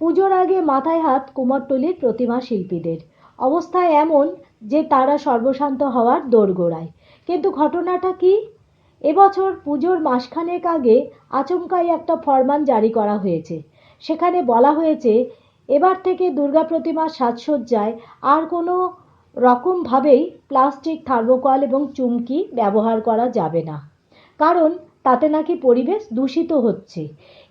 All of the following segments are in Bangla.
পুজোর আগে মাথায় হাত কুমারটুলির প্রতিমা শিল্পীদের। অবস্থা এমন যে তারা সর্বশান্ত হওয়ার দোরগোড়ায়। কিন্তু ঘটনাটা কি? এবছর পুজোর মাসখানেক আগে আচমকাই একটা ফরমান জারি করা হয়েছে। সেখানে বলা হয়েছে, এবার থেকে দুর্গা প্রতিমার সাজসজ্জায় আর কোনো রকমভাবেই প্লাস্টিক, থার্মোকল এবং চুমকি ব্যবহার করা যাবে না। কারণ তাতে নাকি পরিবেশ দূষিত হচ্ছে।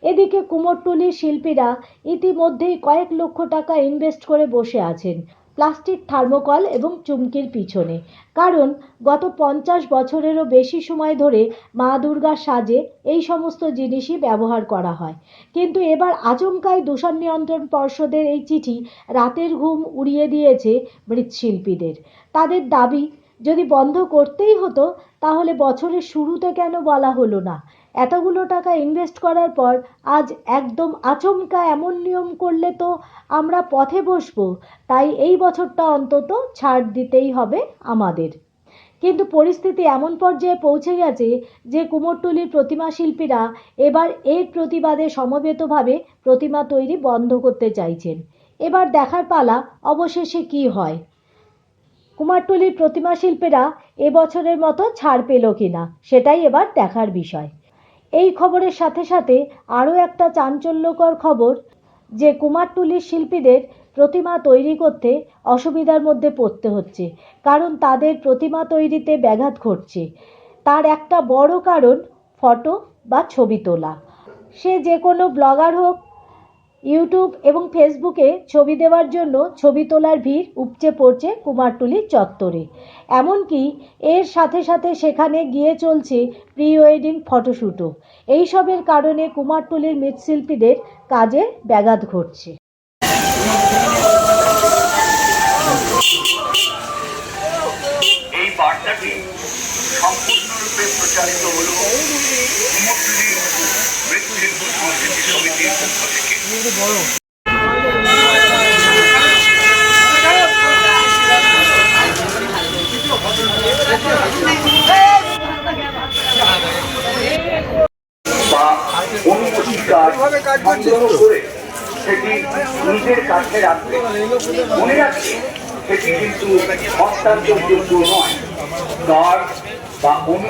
এদিকে কুমোরটুলির শিল্পীরা ইতিমধ্যেই কয়েক লক্ষ টাকা ইনভেস্ট করে বসে আছেন প্লাস্টিক থার্মোকল এবং চুমকির পিছনে। কারণ গত পঞ্চাশ বছরেরও বেশি সময় ধরে মা দুর্গার সাজে এই সমস্ত জিনিসই ব্যবহার করা হয়। কিন্তু এবার আচমকাই দূষণ নিয়ন্ত্রণ পর্ষদের এই চিঠি রাতের ঘুম উড়িয়ে দিয়েছে মৃৎশিল্পীদের। তাদের দাবি যদি বন্ধ করতেই হতো, তাহলে বছরের শুরুতে কেন বলা হলো না? এতগুলো টাকা ইনভেস্ট করার পর আজ একদম আচমকা এমন নিয়ম করলে তো আমরা পথে বসবো। তাই এই বছরটা অন্তত ছাড় দিতেই হবে আমাদের। কিন্তু পরিস্থিতি এমন পর্যায়ে পৌঁছে গেছে যে কুমোরটুলির প্রতিমা শিল্পীরা এবার এর প্রতিবাদে সমবেতভাবে প্রতিমা তৈরি বন্ধ করতে চাইছেন। এবার দেখার পালা অবশেষে কি হয়? কুমারটুলির প্রতিমা শিল্পীরা এবছরের মতো ছাড় পেল কিনা, সেটাই এবার দেখার বিষয়। এই খবরের সাথে সাথে আরও একটা চাঞ্চল্যকর খবর, যে কুমারটুলির শিল্পীদের প্রতিমা তৈরি করতে অসুবিধার মধ্যে পড়তে হচ্ছে, কারণ তাদের প্রতিমা তৈরিতে ব্যাঘাত ঘটছে। তার একটা বড় কারণ ফটো বা ছবি তোলা। সে যে কোনো ব্লগার হোক ইউটিউব এবং ফেসবুকে ছবি দেওয়ার জন্য ছবি তোলার ভিড় উপচে পড়ছে কুমারটুলির চত্বরে। এমনকি এর সাথে সাথে সেখানে গিয়ে চলছে প্রি ওয়েডিং ফটোশ্যুটও এইসবের কারণে কুমারটুলির মৃৎশিল্পীদের কাজে ব্যাঘাত ঘটছে। সম্পূর্ণরূপে প্রচারিত হল কুমোরটুলি মৃৎশিল্প থেকে বা অনুমতিকার সংগ্রহ করে সেটি নিজের কাছে রাখবে। মনে রাখবে সেটি কিন্তু হস্তান্তরযোগ্য নয়। কার্ড বা অনু